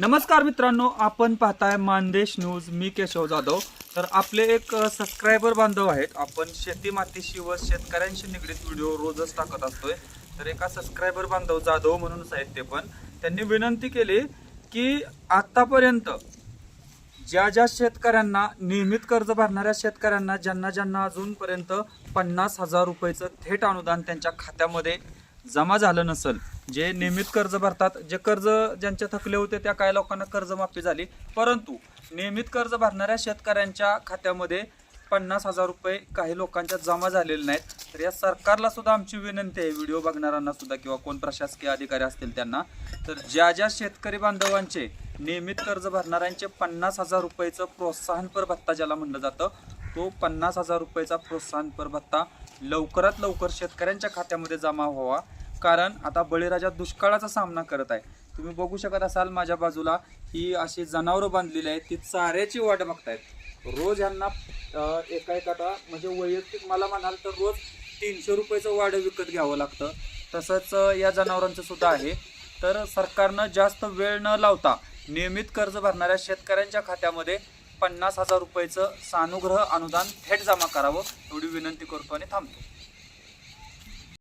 नमस्कार मित्रांनो आपण पाहताय मानदेश न्यूज. मी केशव जाधव. तर आपले एक सबस्क्रायबर बांधव आहेत. आपण शेती मातीशी व शेतकऱ्यांशी निगडीत व्हिडिओ रोजच टाकत असतोय. तर एका सबस्क्रायबर बांधव जाधव म्हणूनच आहेत ते पण. त्यांनी विनंती केली की आतापर्यंत ज्या ज्या शेतकऱ्यांना नियमित कर्ज भरणाऱ्या शेतकऱ्यांना ज्यांना ज्यांना अजूनपर्यंत पन्नास हजार रुपयाचं थेट अनुदान त्यांच्या खात्यामध्ये जमा झालं नसेल जे नियमित कर्ज भरतात जे कर्ज ज्यांचे थकले होते त्या काही लोकांना कर्जमाफी झाली. परंतु नियमित कर्ज भरणाऱ्या शेतकऱ्यांच्या खात्यामध्ये पन्नास हजार रुपये काही लोकांच्या जमा झालेले नाहीत. तर या सरकारला सुद्धा आमची विनंती आहे व्हिडिओ बघणाऱ्यांना सुद्धा किंवा कोण प्रशासकीय अधिकारी असतील त्यांना. तर ज्या ज्या शेतकरी बांधवांचे नियमित कर्ज भरणाऱ्यांचे पन्नास हजार रुपयेचं प्रोत्साहनपर भत्ता ज्याला म्हणलं जातं तो पन्नास हजार रुपयेचा प्रोत्साहनपर भत्ता लवकरात लवकर शेतकऱ्यांच्या खात्यामध्ये जमा व्हावा. कारण आता बळीराजा दुष्काळाचा सामना करत आहे. तुम्ही बघू शकत असाल माझ्या बाजूला ही अशी जनावरं बांधलेली आहेत ती चाऱ्याची वाट बघतायत. रोज यांना एका एकाटा म्हणजे वैयक्तिक मला म्हणाल तर रोज तीनशे रुपयाचं वाडं विकत घ्यावं लागतं. तसंच या जनावरांचं सुद्धा आहे. तर सरकारनं जास्त वेळ न लावता नियमित कर्ज भरणाऱ्या शेतकऱ्यांच्या खात्यामध्ये पन्नास हजार रुपयाचं सानुग्रह अनुदान थेट जमा करावं एवढी विनंती करतो आणि थांबतो.